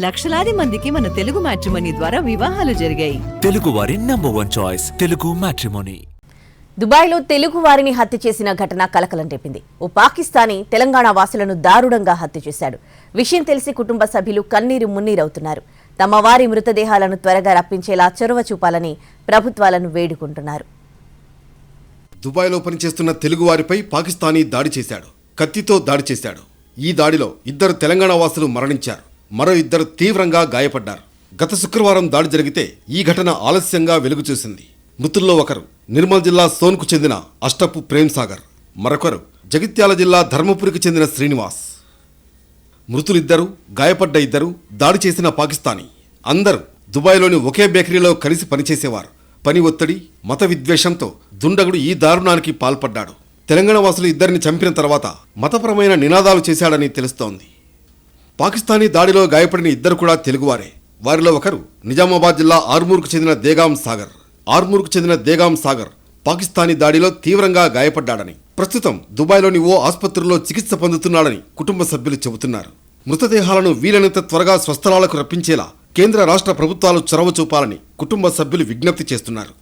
లక్షలాది మందికి మన తెలుగు మ్యాట్రిమనీ ద్వారా వివాహాలు జరిగాయి. తెలుగు వారి number one choice Telugu matrimony. దుబాయ్లో తెలుగు వారిని హత్య చేసిన ఘటన కలకలం రేపింది. ఓ పాకిస్తానీ తెలంగాణ వాసులను దారుణంగా హత్య చేశాడు. విషయం తెలిసి కుటుంబ సభ్యులు కన్నీరు మున్నీరవుతున్నారు తమ వారి మృతదేహాలను త్వరగా రప్పించేలా చొరవ చూపాలని ప్రభుత్వాలను వేడుకుంటున్నారు. దుబాయ్లో పనిచేస్తున్న తెలుగువారిపై పాకిస్తానీ దాడి చేశాడు. కత్తితో దాడి చేశాడు. ఈ దాడిలో ఇద్దరు తెలంగాణ వాసులు మరణించారు. మరో ఇద్దరు తీవ్రంగా గాయపడ్డారు. గత శుక్రవారం దాడి జరిగితే ఈ ఘటన ఆలస్యంగా వెలుగు చూసింది. మృతుల్లో ఒకరు నిర్మల్ జిల్లా సోన్కు చెందిన అష్టపు ప్రేమ్ సాగర్. మరొకరు జగిత్యాల జిల్లా ధర్మపురికి చెందిన శ్రీనివాస్. మృతులిద్దరు గాయపడ్డ ఇద్దరు దాడి చేసిన పాకిస్తానీ. అందరూ దుబాయ్లోని ఒకే బేకరీలో కలిసి పనిచేసేవారు. పని ఒత్తిడి మత విద్వేషంతో దుండగుడు ఈ దారుణానికి పాల్పడ్డాడు. తెలంగాణ వాసులు ఇద్దరిని చంపిన తర్వాత మతపరమైన నినాదాలు చేశాడని తెలుస్తోంది. పాకిస్తానీ దాడిలో గాయపడిన ఇద్దరు కూడా తెలుగువారే. వారిలో ఒకరు నిజామాబాద్ జిల్లా ఆర్మూర్కు చెందిన దేగాం సాగర్. ఆర్మూర్కు చెందిన దేగాం సాగర్ పాకిస్తానీ దాడిలో తీవ్రంగా గాయపడ్డాడని ప్రస్తుతం దుబాయ్లోని ఓ ఆసుపత్రిలో చికిత్స పొందుతున్నాడని కుటుంబ సభ్యులు చెబుతున్నారు. మృతదేహాలను వీలైనంత త్వరగా స్వస్థలాలకు రప్పించేలా కేంద్ర రాష్ట్ర ప్రభుత్వాలు చొరవ చూపాలని కుటుంబ సభ్యులు విజ్ఞప్తి చేస్తున్నారు.